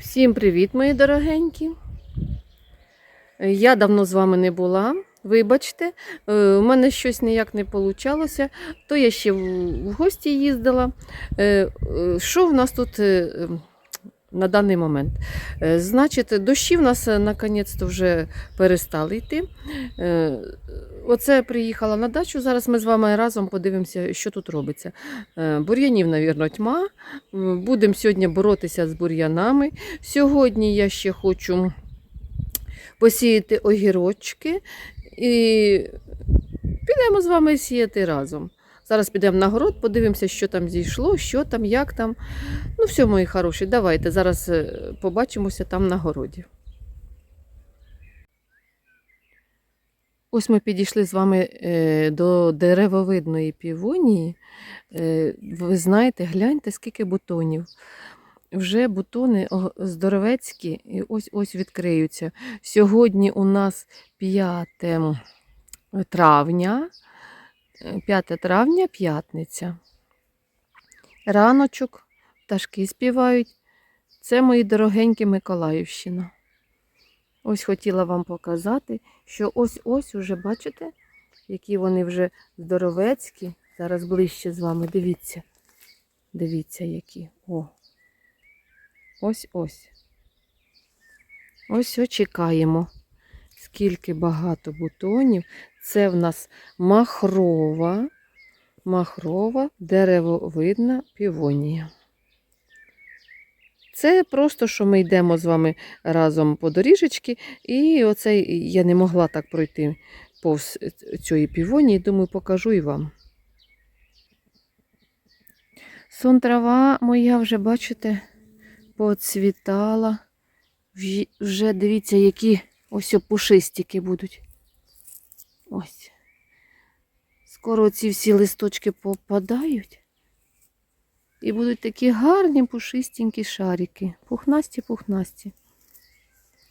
Всім привіт, мої дорогенькі. Я давно з вами не була. Вибачте, Е, у мене щось ніяк не вийшло. То я ще в гості їздила. Е, е, Що в нас тут на даний момент? Значить, дощі в нас наконець-то вже перестали йти. Оце приїхала на дачу. Зараз ми з вами разом подивимося, що тут робиться. Е, Бур'янів, навірно, тьма. Будемо сьогодні боротися з бур'янами. Сьогодні я ще хочу посіяти огірочки і підемо з вами сіяти разом. Зараз підемо на город, подивимося, що там зійшло, що там, як там. Ну, все, мої хороші, давайте зараз е, побачимося там на городі. Ось ми підійшли з вами е, до деревовидної півонії. Е, ви знаєте, гляньте, скільки бутонів. Вже бутони здоровецькі і ось ось відкриються. Сьогодні у нас 5 травня, е, 5 травня, п'ятниця. Раночок, пташки співають. Це мої дорогенькі Миколаївщина. Ось хотіла вам показати, що ось-ось уже бачите, які вони вже здоровецькі. Зараз ближче з вами. Дивіться. Дивіться, які. О. Ось ось. Чекаємо. Скільки багато бутонів. Це в нас махрова, махрова деревовидна півонія. Це просто, що ми йдемо з вами разом по доріжечки, і оце я не могла так пройти повз цієї півонії, думаю, покажу і вам. Сон трава моя вже, бачите, поцвітала. Вже дивіться, які ось пушистики будуть. Ось. Скоро ці всі листочки попадають. І будуть такі гарні пушистенькі шарики. Пухнасті, пухнасті.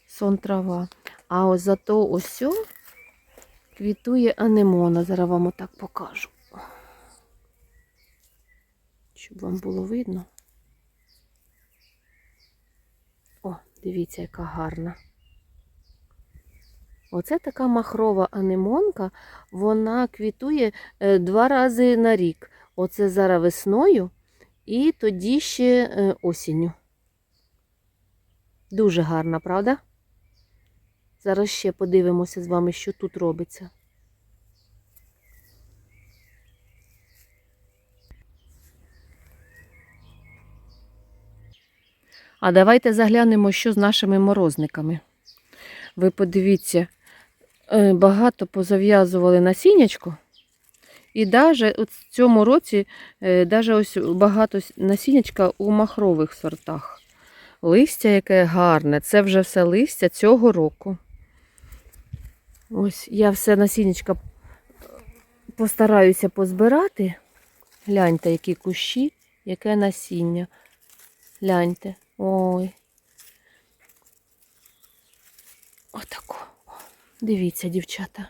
Сон трава. А ось зато ось квітує анемона. Зараз вам отак покажу. Щоб вам було видно. О, дивіться, яка гарна. Оце така махрова анемонка, вона квітує е, два рази на рік. Оце зараз весною і тоді ще е, осінню. Дуже гарна, правда? Зараз ще подивимося з вами, що тут робиться. А давайте заглянемо, що з нашими морозниками. Ви подивіться, е, багато позав'язували насіннячко. І навіть в цьому році е, даже ось багато насіннячка у махрових сортах. Листя яке гарне. Це вже все листя цього року. Ось я все насіннячка постараюся позбирати. Гляньте, які кущі, яке насіння. Гляньте. Ой. Отако. Дивіться, дівчата.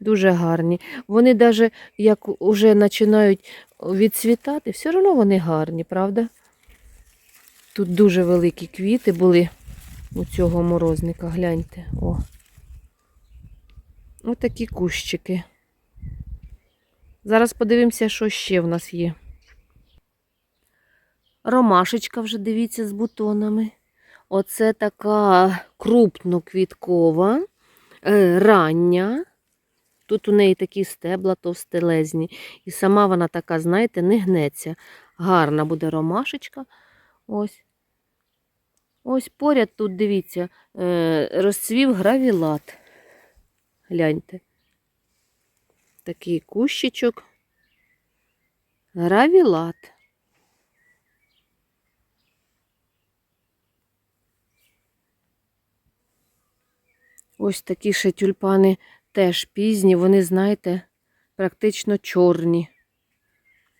Дуже гарні. Вони навіть як вже починають відцвітати, все одно вони гарні, правда? Тут дуже великі квіти були у цього морозника. Гляньте. О. Ось такі кущики. Зараз подивимося, що ще в нас є. Ромашечка вже дивіться з бутонами. Оце така крупноквіткова, е, рання. Тут у неї такі стебла товстелезні. І сама вона така, знаєте, не гнеться. Гарна буде ромашечка. Ось. Ось поряд тут, дивіться, е, розцвів гравілат. Гляньте. Такий кущичок. Гравілат. Ось такі ще тюльпани теж пізні, вони, знаєте, практично чорні.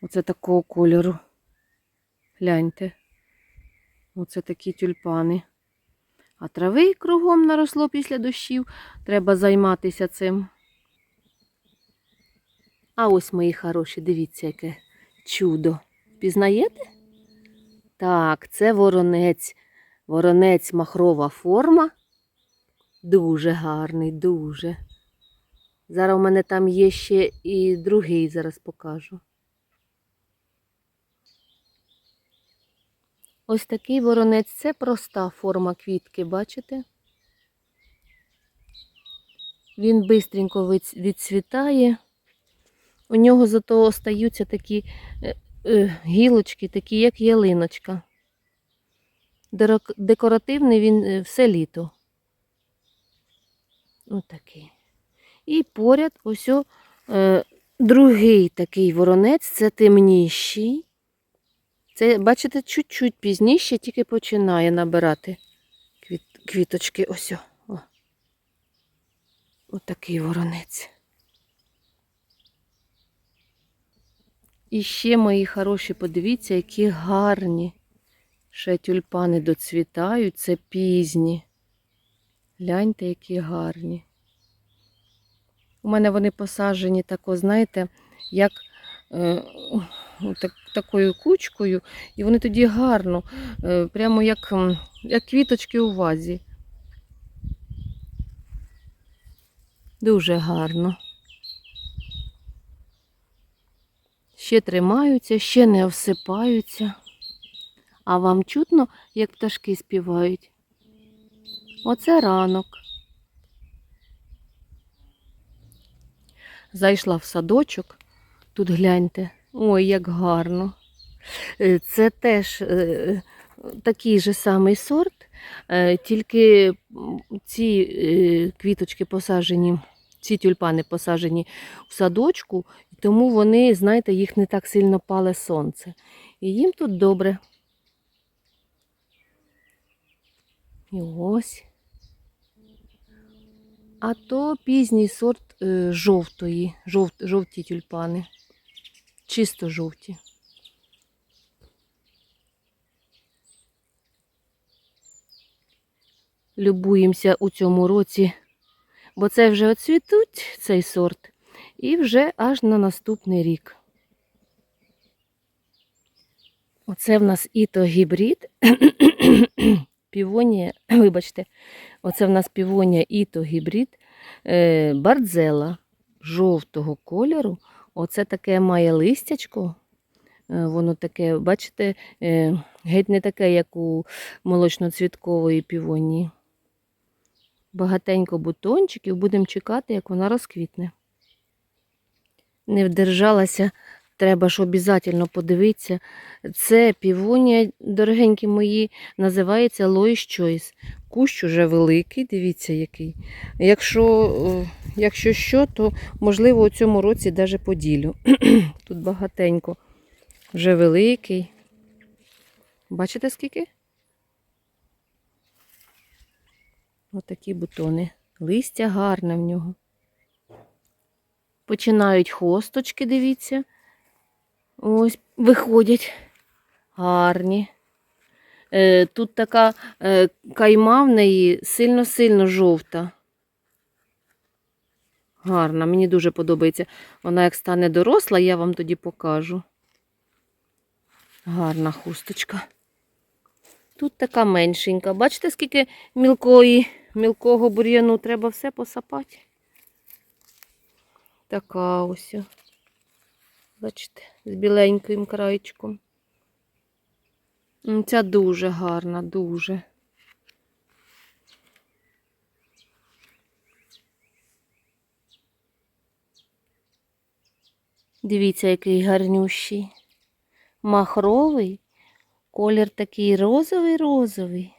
Оце такого кольору. Гляньте. Оце такі тюльпани. А трави кругом наросло після дощів. Треба займатися цим. А ось мої хороші, дивіться, яке чудо. Пізнаєте? Так, це воронець. Воронець махрова форма. Дуже гарний, дуже. Зараз у мене там є ще і другий, зараз покажу. Ось такий воронець це проста форма квітки, бачите? Він бистренько відцвітає. У нього зато остаються такі е, е, гілочки, такі, як ялиночка. Декоративний він е, все літо. Отакий. І поряд ось е, другий такий воронець, це темніший. Це, бачите, чуть-чуть пізніше тільки починає набирати квіт, квіточки. Ось. О. Отакий воронець. І ще, мої хороші, подивіться, які гарні. Ще тюльпани доцвітають, це пізні. Гляньте, які гарні. У мене вони посаджені тако, знаєте, як е, так, такою кучкою, і вони тоді гарно, е, прямо як, як квіточки у вазі. Дуже гарно. Ще тримаються, ще не осипаються. А вам чутно, як пташки співають? Оце ранок. Зайшла в садочок. Тут гляньте. Ой, як гарно. Е, Це теж е, такий же самий сорт, е, тільки ці квіточки посаджені, ці тюльпани посаджені в садочку, тому вони, знаєте, їх не так сильно пале сонце. І їм тут добре. І ось. А то пізній сорт е, жовтої, жовт, жовті тюльпани. Чисто жовті. Любуємося у цьому році, бо це вже оцвітуть цей сорт, і вже аж на наступний рік. Оце в нас іто гібрид. Півонія, вибачте, оце в нас півонія іто гібрид бардзела жовтого кольору. Оце таке має листячко. Е, Воно таке, бачите, е, геть не таке, як у молочноцвіткової півонії. Багатенько бутончиків, будемо чекати, як вона розквітне. Не вдержалася, треба ж обов'язково подивитися. Це півонія, дорогенькі мої, називається Lois Choice. Кущ уже великий, дивіться який. Якщо, е, якщо що, то можливо у цьому році навіть поділю. Тут багатенько. Вже великий. Бачите скільки? Отакі бутони. Листя гарне в нього. Починають хосточки, дивіться. Ось виходять. Гарні. Е, тут така е, кайма в неї сильно-сильно жовта. Гарна, мені дуже подобається. Вона як стане доросла, я вам тоді покажу. Гарна хусточка. Тут така меншенька. Бачите, скільки мілкої, мілкого бур'яну треба все посапати. Така ось. Бачите, з біленьким краєчком. Ця дуже гарна, дуже. Дивіться, який гарнющий. Махровий. Колір такий розовий-розовий.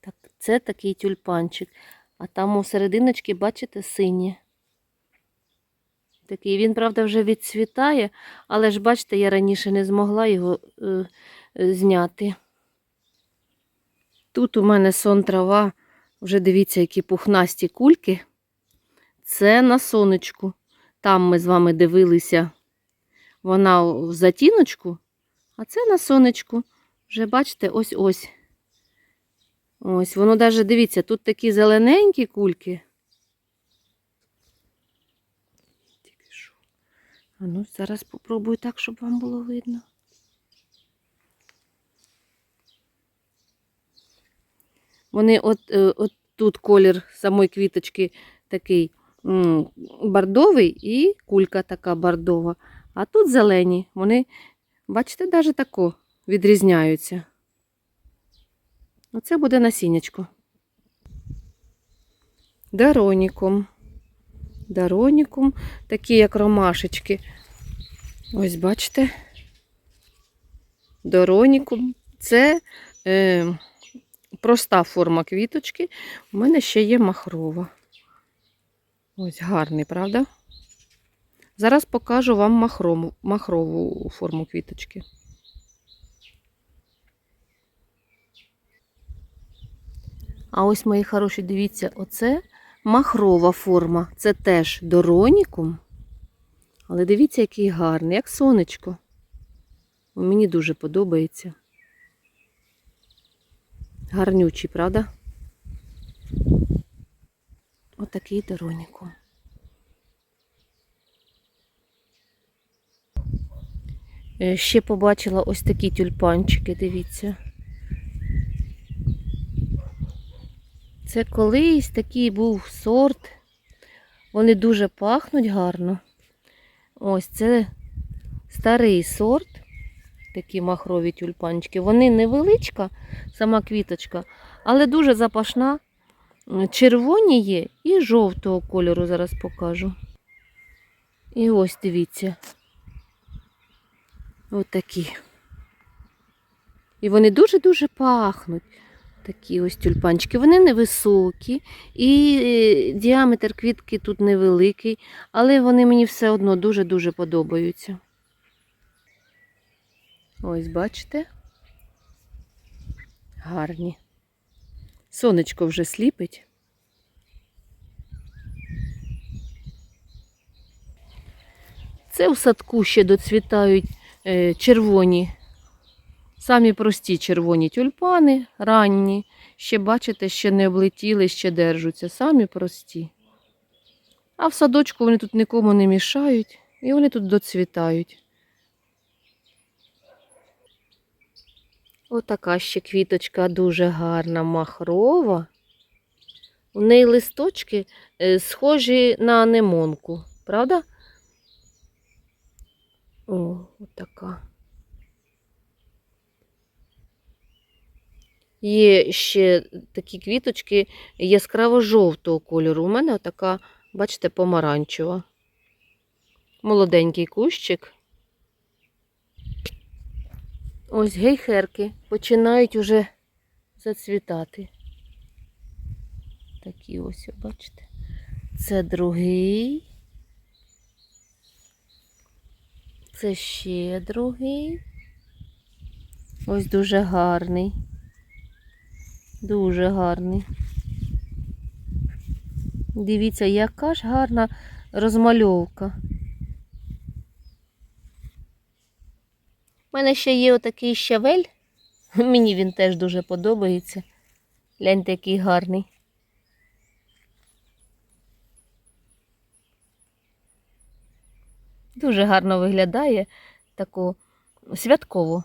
Так, це такий тюльпанчик. А там у серединочці, бачите, синє. Такий, він, правда, вже відцвітає, але ж, бачите, я раніше не змогла його е, е, зняти. Тут у мене сон трава, вже дивіться, які пухнасті кульки. Це на сонечку. Там ми з вами дивилися, вона в затіночку, а це на сонечку. Вже бачите, ось-ось. Ось, воно навіть, дивіться, тут такі зелененькі кульки. А ну, зараз попробую так, щоб вам було видно. Вони от, е, от тут колір самої квіточки такий бордовий і кулька така бордова. А тут зелені. Вони, бачите, навіть тако відрізняються. Оце буде насіннячко. Даронікум. Даронікум, такі як ромашечки. Ось бачите. Доронікум. Це е, проста форма квіточки. У мене ще є махрова. Ось гарний, правда? Зараз покажу вам махрому, махрову форму квіточки. А ось, мої хороші, дивіться, оце махрова форма. Це теж доронікум. Але дивіться, який гарний, як сонечко. Мені дуже подобається. Гарнючий, правда? Отакий доронікум. Е, Ще побачила ось такі тюльпанчики, дивіться. Це колись такий був сорт. Вони дуже пахнуть гарно. Ось це старий сорт, такі махрові тюльпанчики. Вони невеличка, сама квіточка, але дуже запашна. Червоні є і жовтого кольору зараз покажу. І ось дивіться. Ось такі. І вони дуже-дуже пахнуть. Такі ось тюльпанчики. Вони невисокі, і е, діаметр квітки тут невеликий, але вони мені все одно дуже-дуже подобаються. Ось, бачите? Гарні. Сонечко вже сліпить. Це в садку ще доцвітають е, червоні Самі прості червоні тюльпани, ранні. Ще, бачите, ще не облетіли, ще держаться. Самі прості. А в садочку вони тут нікому не мішають і вони тут доцвітають. Отака ще квіточка дуже гарна, махрова. У неї листочки е, схожі на анемонку, правда? О, отака. Є ще такі квіточки яскраво-жовтого кольору. У мене така, бачите, помаранчева. Молоденький кущик. Ось гейхерки починають уже зацвітати. Такі ось, бачите. Це другий. Це ще другий. Ось дуже гарний. Дуже гарний. Дивіться, яка ж гарна розмальовка. У мене ще є отакий щавель. Мені він теж дуже подобається. Гляньте, який гарний. Дуже гарно виглядає таку святково.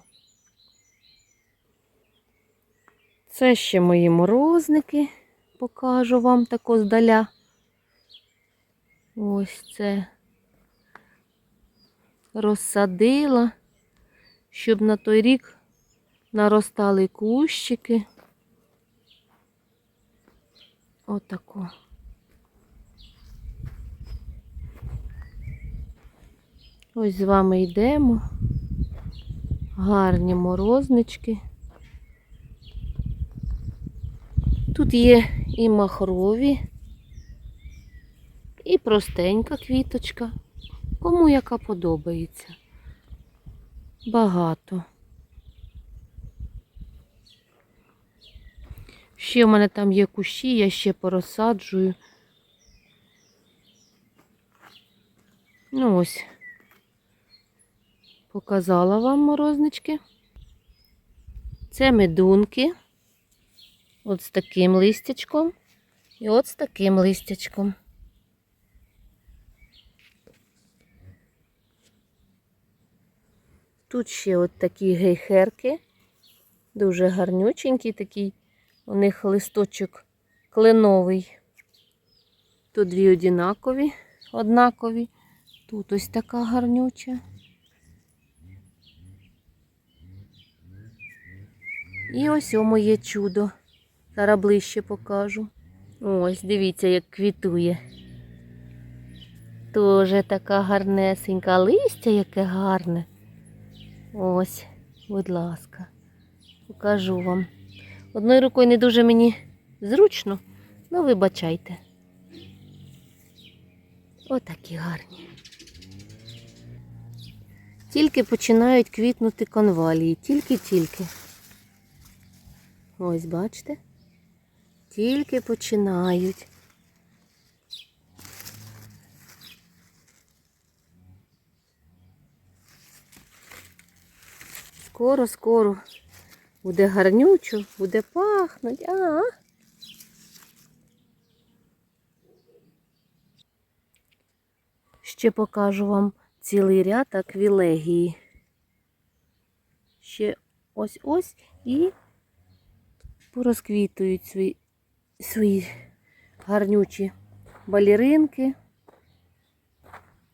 Це ще мої морозники, покажу вам тако здаля. Ось це розсадила, щоб на той рік наростали кущики. Отако. Ось з вами йдемо. Гарні морознички. Тут є і махрові, і простенька квіточка. Кому яка подобається. Багато. Ще в мене там є кущі, я ще порозсаджую. Ну ось, показала вам морознички. Це медунки. От з таким листячком і от з таким листячком. Тут ще от такі гейхерки. Дуже гарнюченький такий. У них листочок кленовий. Тут дві однакові, однакові. Тут ось така гарнюча. І ось о моє чудо. Зараз ближче покажу. Ось, дивіться, як квітує. Тоже така гарнесенька. Листя яке гарне. Ось, будь ласка, покажу вам. Одною рукою не дуже мені зручно, ну вибачайте. Отакі гарні. Тільки починають квітнути конвалії, тільки-тільки. Ось, бачите? Тільки починають. Скоро, скоро буде гарнючо, буде пахнуть. А. Ще покажу вам цілий ряд аквілегії. Ще ось-ось і порозквітують свої, свої гарнючі балеринки.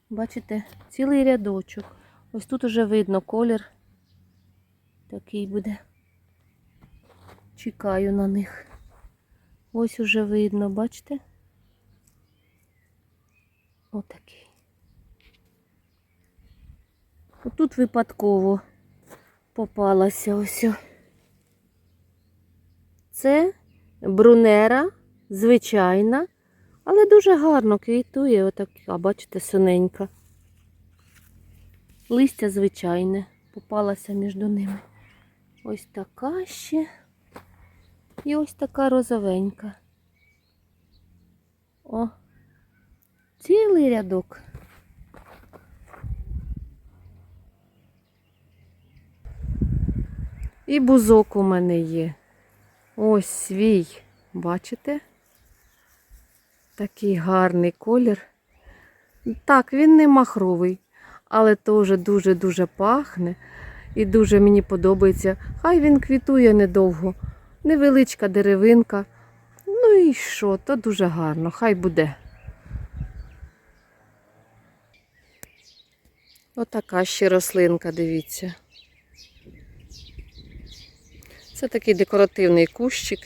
Бачите, цілий рядочок. Ось тут уже видно колір. Такий буде. Чекаю на них. Ось уже видно, бачите? Отакий. Отут випадково попалася ось. Це брунера, звичайна, але дуже гарно квітує, отака, бачите, синенька. Листя звичайне, попалася між ними. Ось така ще. І ось така розовенька. О, цілий рядок. І бузок у мене є. Ось свій. Бачите? Такий гарний колір. Так, він не махровий, але теж дуже-дуже пахне. І дуже мені подобається. Хай він квітує недовго. Невеличка деревинка. Ну і що, то дуже гарно, хай буде. Отака ще рослинка, дивіться. Це такий декоративний кущик.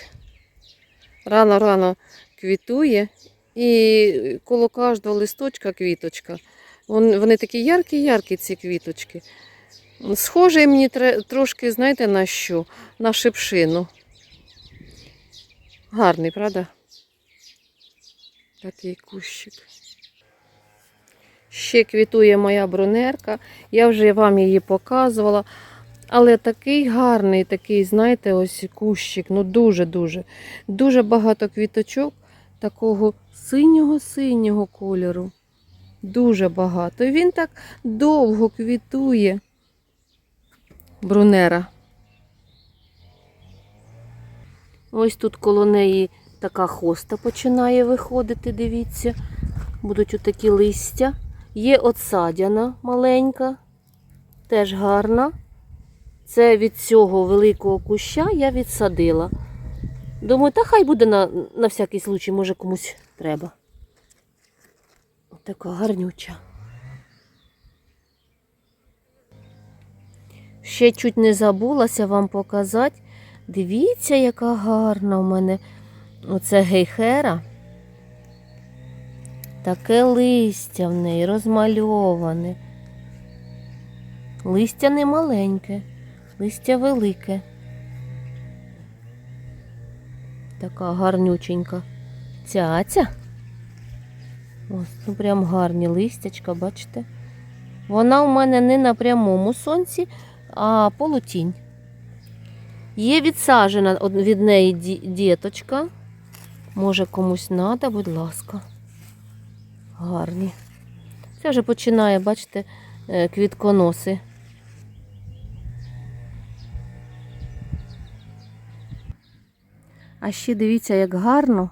Рано-рано квітує. І коло кожного листочка квіточка. Вон- Вони такі яркі-яркі, ці квіточки. Схожий мені трошки, знаєте, на що? На шипшину. Гарний, правда? Такий кущик. Ще квітує моя брунерка. Я вже вам її показувала. Але такий гарний, такий, знаєте, ось кущик. Ну дуже-дуже. Дуже багато квіточок такого синього-синього кольору. Дуже багато. І він так довго квітує. Брунера. Ось тут коло неї така хоста починає виходити, дивіться. Будуть отакі листя. Є отсадяна маленька, теж гарна. Це від цього великого куща я відсадила. Думаю, та хай буде на, на всякий случай, може комусь треба. Така гарнюча. Ще чуть не забулася вам показати. Дивіться, яка гарна у мене оце гейхера. Таке листя в неї розмальоване. Листя не маленьке, листя велике. Така гарнюченька. Цяця. Ось, ну прям гарні листячка, бачите? Вона у мене не на прямому сонці, а полутінь. Є відсаджена од- від неї діточка. Може комусь треба, будь ласка. Гарні. Це вже починає, бачите, е, квітконоси. А ще дивіться, як гарно.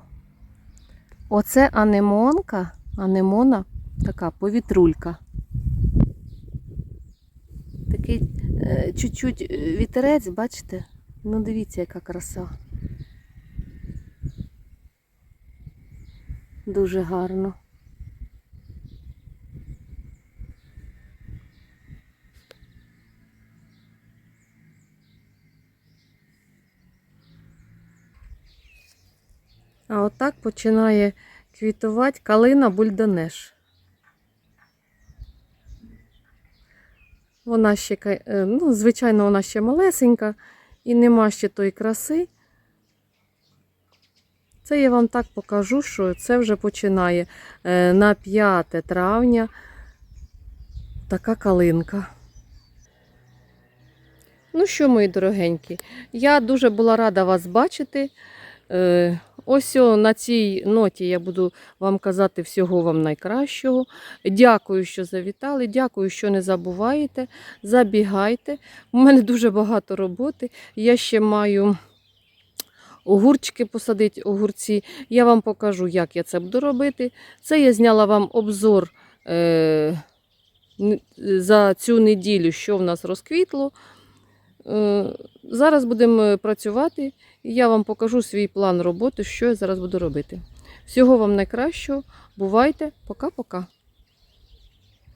Оце анемонка, анемона, така повітрулька. Такий е, чуть-чуть е, вітерець, бачите? Ну дивіться, яка краса. Дуже гарно. Отак починає квітувати калина бульдонеш. Вона ще, е, ну, звичайно, вона ще малесенька і нема ще тої краси. Це я вам так покажу, що це вже починає е, на 5 травня така калинка. Ну що, мої дорогенькі, я дуже була рада вас бачити. Е, Ось на цій ноті я буду вам казати всього вам найкращого. Дякую, що завітали. Дякую, що не забуваєте. Забігайте. У мене дуже багато роботи. Я ще маю огурчики посадити, огурці. Я вам покажу, як я це буду робити. Це я зняла вам обзор е, за цю неділю, що в нас розквітло. Е, Зараз будемо працювати, і я вам покажу свій план роботи, що я зараз буду робити. Всього вам найкращого. Бувайте, пока-пока.